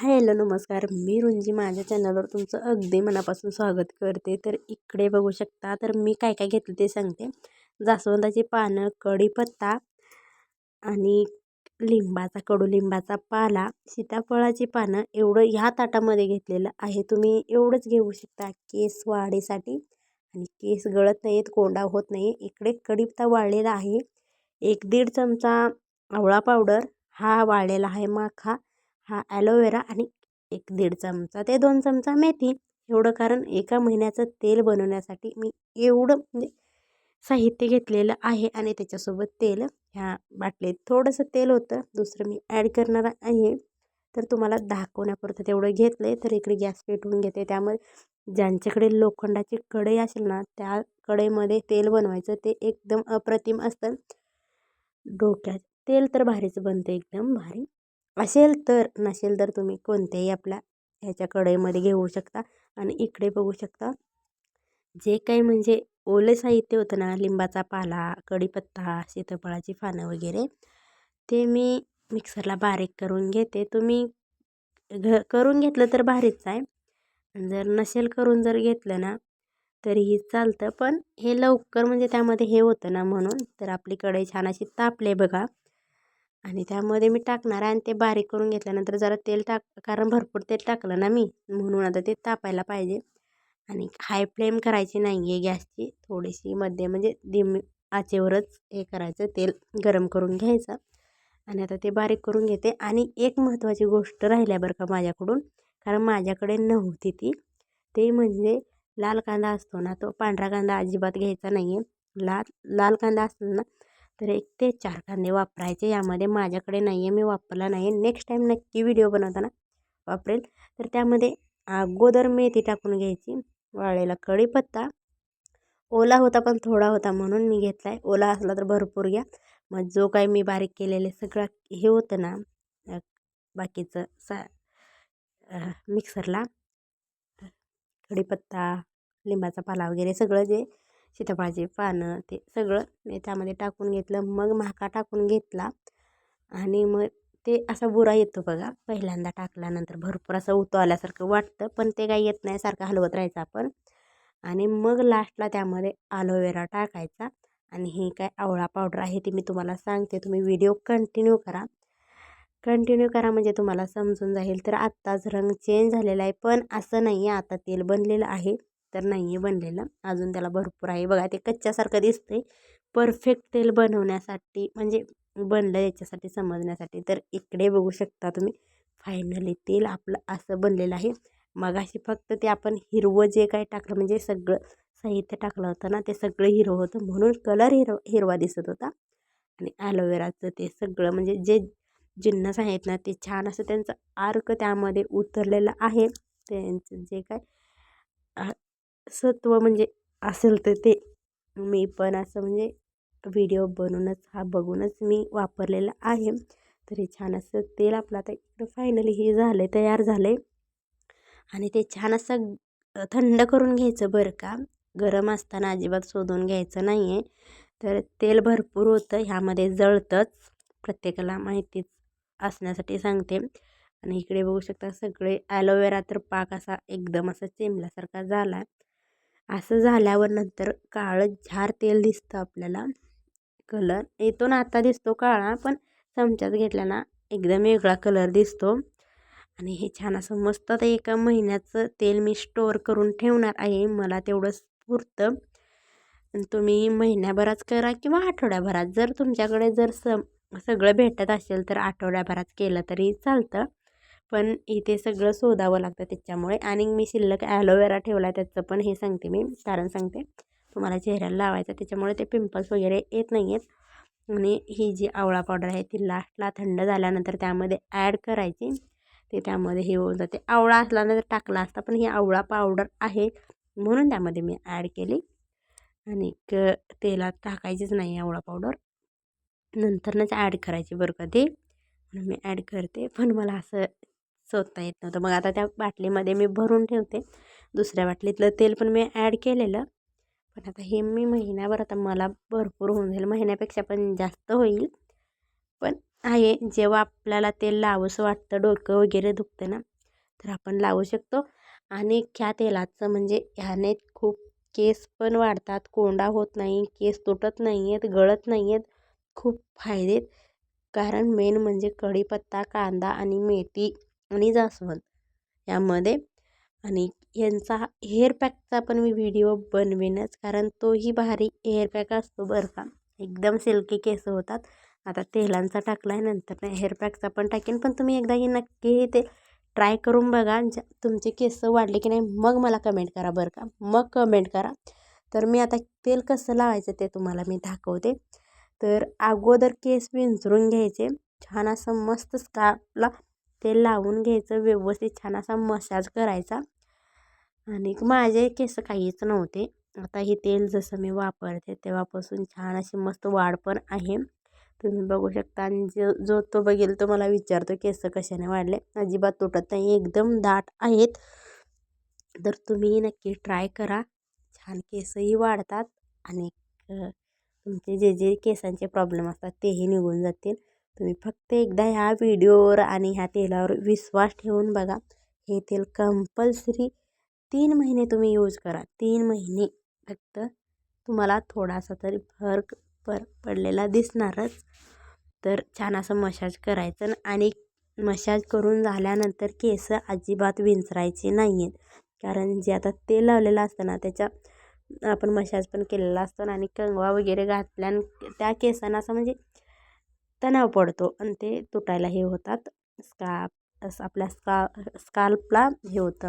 Hi hello नमस्कार. मी रुंजी. माझ्या चॅनलवर तुमचं अगदी मनापासून स्वागत करते. तर इकडे बघू शकता तर मी काय काय घेतलं ते सांगते. जास्वंदाची पानं कढीपत्ता आणि लिंबाचा कडुलिंबाचा पाला. सीताफळाची पानं एवढं ह्या ताटामध्ये घेतलेलं आहे. तुम्ही एवढंच घेऊ शकता. केस वाढीसाठी आणि केस गळत नाहीत कोंडा होत नाही. इकडे कढीपत्ता वाळलेला आहे. एक दीड चमचा आवळा पावडर हा वाळलेला आहे माखा. हा ॲलोवेरा आणि एक दीड चमचा ते दोन चमचा मेथी एवढं कारण एका महिन्याचं तेल बनवण्यासाठी मी एवढं म्हणजे साहित्य घेतलेलं आहे आणि त्याच्यासोबत तेल ह्या बाटलीत थोडंसं तेल होतं. दुसरं मी ॲड करणार आहे. तर तुम्हाला दाखवण्यापुरतं तेवढं घेतलं आहे तर इकडे गॅस पेटवून घेते. त्यामध्ये ज्यांच्याकडे लोखंडाची कढई असेल ना त्या कढईमध्ये तेल बनवायचं ते एकदम अप्रतिम असतं. डोक्यात तेल तर भारीच बनतं एकदम भारी. असेल तर नसेल तर तुम्ही कोणत्याही आपल्या ह्याच्या कढईमध्ये घेऊ शकता आणि इकडे बघू शकता. जे काही म्हणजे ओले साहित्य होतं ना लिंबाचा पाला कढीपत्ता सीताफळाची पानं वगैरे ते मी मिक्सरला बारीक करून घेते. तुम्ही घ करून घेतलं तर भारीच आहे. जर नसेल करून जर घेतलं ना तरीही चालतं. पण हे लवकर म्हणजे त्यामध्ये हे होतं ना म्हणून तर आपली कढई छान अशी तापले बघा. आणि त्यामध्ये मी टाकणार आहे आणि ते बारीक करून घेतल्यानंतर जरा तेल टाक कारण भरपूर तेल टाकलं ना मी म्हणून आता ते तापायला पाहिजे. आणि हाय फ्लेम करायची नाही आहे गॅसची थोडीशी मध्ये म्हणजे दिम आचेवरच हे करायचं तेल गरम करून घ्यायचं. आणि आता ते बारीक करून घेते. आणि एक महत्त्वाची गोष्ट राहिल्या बरं का माझ्याकडून कारण माझ्याकडे नव्हती ती. ते म्हणजे लाल कांदा असतो ना तो पांढरा कांदा अजिबात घ्यायचा नाही आहे लाल लाल कांदा असतो ना तर एक ते चार कांदे वापरायचे. यामध्ये माझ्याकडे नाही आहे मी वापरला नाही. आहे नेक्स्ट टाईम नक्की व्हिडिओ बनवताना वापरेल. तर त्यामध्ये अगोदर मेथी टाकून घ्यायची वाळलेला कढीपत्ता. ओला होता पण थोडा होता म्हणून मी घेतला आहे ओला असला तर भरपूर घ्या. मग जो काही मी बारीक केलेले सगळं हे होतं ना बाकीचं सा मिक्सरला कढीपत्ता लिंबाचा पाला वगैरे सगळं जे सीताफळाची पानं ते सगळं मी त्यामध्ये टाकून घेतलं. मग महाका टाकून घेतला आणि मग ते असा बुरा येतो बघा. पहिल्यांदा टाकल्यानंतर भरपूर असं उतो आल्यासारखं वाटतं पण ते काही येत नाही सारखं हलवत राहायचं आपण. आणि मग लास्टला त्यामध्ये आलोवेरा टाकायचा आणि ही काय आवळा पावडर आहे ती मी तुम्हाला सांगते. तुम्ही व्हिडिओ कंटिन्यू करा. कंटिन्यू करा म्हणजे तुम्हाला समजून जाईल. तर आत्ताच रंग चेंज झालेला आहे पण असं नाही आहे आता तेल बनलेलं आहे. तर नाही आहे बनलेलं. अजून त्याला भरपूर आहे. बघा ते कच्च्यासारखं दिसते परफेक्ट तेल बनवण्यासाठी म्हणजे बनलं याच्यासाठी समजण्यासाठी. तर इकडे बघू शकता तुम्ही फायनली तेल आपलं असं बनलेलं आहे. मगाशी फक्त ते आपण हिरवं जे काय टाकलं म्हणजे सगळं साहित्य टाकलं होतं ना ते सगळं हिरवं होतं. म्हणून कलर हिरव हिरवा दिसत होता. आणि ॲलोवेराचं ते सगळं म्हणजे जे जिन्नस आहेत ना ते छान असं त्यांचं आर्क त्यामध्ये उतरलेलं आहे. त्यांचं जे काय सत्व म्हणजे असेल तर ते. मी पण असं म्हणजे व्हिडिओ बनवूनच हा बघूनच मी वापरलेला आहे. तरी छान असं तेल आपलं आता इकडं फायनली हे झालं आहे तयार झालं आहे आणि ते छान असं थंड करून घ्यायचं बरं का. गरम असताना अजिबात शोधून घ्यायचं नाही आहे तर तेल भरपूर होतं ह्यामध्ये जळतंच. प्रत्येकाला माहितीच असण्यासाठी सांगते. आणि इकडे बघू शकता सगळे ॲलोवेरा तर पाक असा एकदम असा चिमल्यासारखा झाला आहे असं झाल्यावर नंतर काळं झार तेल दिसतं आपल्याला. कलर येतो ना आता दिसतो काळा पण चमच्यात घेतला ना एकदम वेगळा कलर दिसतो. आणि हे छान असं मस्त आता एका महिन्याचं तेल मी स्टोअर करून ठेवणार आहे. मला तेवढंच पुरतं. तुम्ही महिन्याभरात करा किंवा आठवड्याभरात. जर तुमच्याकडे जर स सगळं भेटत असेल तर आठवड्याभरात केलं तरी चालतं. पण इथे सगळं शोधावं लागतं त्याच्यामुळे. आणि मी शिल्लक ॲलोवेरा ठेवला आहे त्याचं पण हे सांगते मी कारण सांगते. तुम्हाला चेहऱ्याला लावायचं त्याच्यामुळे ते पिंपल्स वगैरे येत नाही आहेत आणि ही जी आवळा पावडर आहे ती लास्टला थंड झाल्यानंतर त्यामध्ये ॲड करायची. ते त्यामध्ये हे होऊन जाते. आवळा असला तर टाकला असता पण ही आवळा पावडर आहे म्हणून त्यामध्ये मी ॲड केली. आणि क तेलात टाकायचीच नाही आवळा पावडर नंतरनंच ॲड करायची बरं का ते. म्हणून मी ॲड करते. पण मला असं शोधता येत नव्हतं. मग आता त्या बाटलीमध्ये मी भरून ठेवते. दुसऱ्या बाटलीतलं तेल पण मी ॲड केलेलं. पण आता हे मी महिन्याभर आता मला भरपूर होऊन जाईल. महिन्यापेक्षा पण जास्त होईल. पण आहे जेव्हा आपल्याला तेल लावंसं वाटतं डोकं वगैरे दुखतं ना तर आपण लावू शकतो. आणि ह्या तेलाचं म्हणजे ह्याने खूप केस पण वाढतात. कोंडा होत नाही केस तुटत नाही आहेत गळत नाही आहेत खूप फायदे आहेत. कारण मेन म्हणजे कढीपत्ता कांदा आणि मेथी आणि जास्वंद. यामध्ये आणि यांचा हेअर पॅकचा पण मी व्हिडिओ बनवेनच कारण तोही भारी हेअर पॅक असतो बरं का. एकदम सिल्की केस होतात. आता तेलांचा टाकला आहे नंतर हेअर पॅकचा पण टाकेन. पण तुम्ही एकदा हे नक्की ते ट्राय करून बघा ज्या तुमचे केस वाढले की नाही मग मला कमेंट करा बरं का. मग कमेंट करा. तर मी आता तेल कसं लावायचं ते तुम्हाला मी दाखवते. तर अगोदर केस विंचरून घ्यायचे. छान असं मस्त स्कार्फला तेल लावून घ्यायचं व्यवस्थित छान असा मसाज करायचा. आणि माझे केस काहीच नव्हते. आता हे तेल जसं मी वापरते तेव्हापासून छान अशी मस्त वाढ पण आहे. तुम्ही बघू शकता. आणि जो जो तो बघेल तो मला विचारतो केस कशाने वाढले. अजिबात तुटत नाही. एकदम दाट आहेत. तर तुम्ही नक्की ट्राय करा. छान केसही वाढतात. आणि तुमचे जे जे केसांचे प्रॉब्लेम असतात तेही निघून जातील. तुम्ही फक्त एकदा ह्या व्हिडिओवर आणि ह्या तेलावर विश्वास ठेवून बघा. हे तेल कंपल्सरी तीन महिने तुम्ही यूज करा. तीन महिने फक्त तुम्हाला थोडासा तरी फरक पर पडलेला दिसणारच. तर छान असं मसाज करायचं आणि मसाज करून झाल्यानंतर केस अजिबात विंचरायचे नाही आहेत कारण जे आता तेल लावलेलं असतं ना त्याच्या आपण मसाज पण केलेला असतो आणि कंगवा वगैरे घातल्यान त्या केसांना असं म्हणजे तणाव पडतो आणि ते तुटायला हे होतात. स्का आपल्या स्का स्काल्पला हे होतं.